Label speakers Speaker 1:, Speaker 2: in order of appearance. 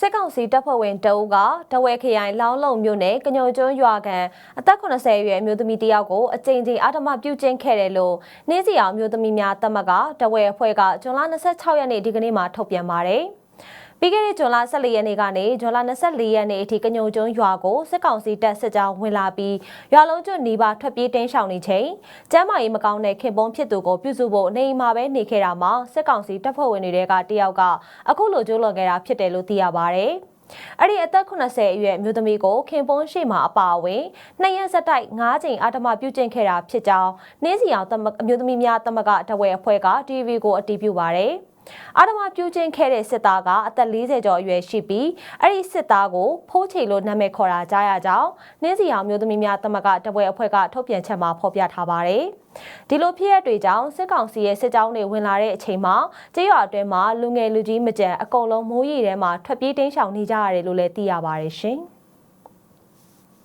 Speaker 1: စစ်ကောင်စီတပ်ဖွဲ့ဝင်တအုပ်ကတဝဲခရိုင်လောင်းလုံမြို့နယ်ကညုံကျွန်းရွာကန်အသက်80အရွယ်အမျိုးသမီးတယောက်ကိုအကြိမ်ကြိမ်အာဓမပြုကျင့်ခဲ့တယ်လို့နှင်းစီအောင်အမျိုးသမီးများတမကတဝဲအဖွဲ့ကဇွန်လ26ရက်နေ့ဒီကနေ့မှာထုတ်ပြန်ပါတယ်။ ပြီးခဲ့တဲ့ဇွန်လ14ရက်နေ့ကနေဇွန်လ24ရက်နေ့အထိကညုံကျွန်းရွာကိုစစ်ကောင်စီတပ်စစ်ကြောင်းဝင်လာပြီးရွာလုံးကျွတ်နီးပါထွက်ပြေးတင်းရှောင်နေချိန်ကျမ်းမာရေးမကောင်းတဲ့ခင်ပွန်းဖြစ်သူကိုပြုစုဖို့နေအိမ်မှာပဲနေခဲ့တာမှာစစ်ကောင်စီတပ်ဖွဲ့ဝင်တွေကတယောက်ကအခုလိုကျိုးလွန်ခဲ့တာဖြစ်တယ်လို့သိရပါတယ်။အဲ့ဒီအသက်80အရွယ်မျိုးသမီးကိုခင်ပွန်းရှိမှအပါအဝင်နှစ်ရက်ဆက်တိုက်၅ချိန်အာဓမပြုကျင့်ခဲ့တာဖြစ်ကြောင်းနှင်းစီအောင်တမအမျိုးသမီးများတမကတဝဲအဖွဲ့က TV ကိုအတည်ပြုပါတယ်။ အာဓမပြုချင်းခဲ့တဲ့စစ်သားကအသက်40ကျော်အရွယ်ရှိပြီးအဲ့ဒီစစ်သားကိုဖိုးချေလို့နာမည်ခေါ်တာကြားရကြောင်းနှင်းစီအောင်မျိုးသမီးများတမကတပွဲအဖွဲ့ကထုတ်ပြန်ချက်မှာဖော်ပြထားပါတယ်။ဒီလိုဖြစ်ရတွေကြောင့်စစ်ကောင်စီရဲ့စစ်ကြောင်းတွေဝင်လာတဲ့အချိန်မှာကြေးရွာအတွင်းမှာလူငယ်လူကြီးမကြံအကုန်လုံးမိုးရီထဲမှာထွက်ပြေးတင်းရှောင်နေကြရတယ်လို့လည်းသိရပါတယ်ရှင်။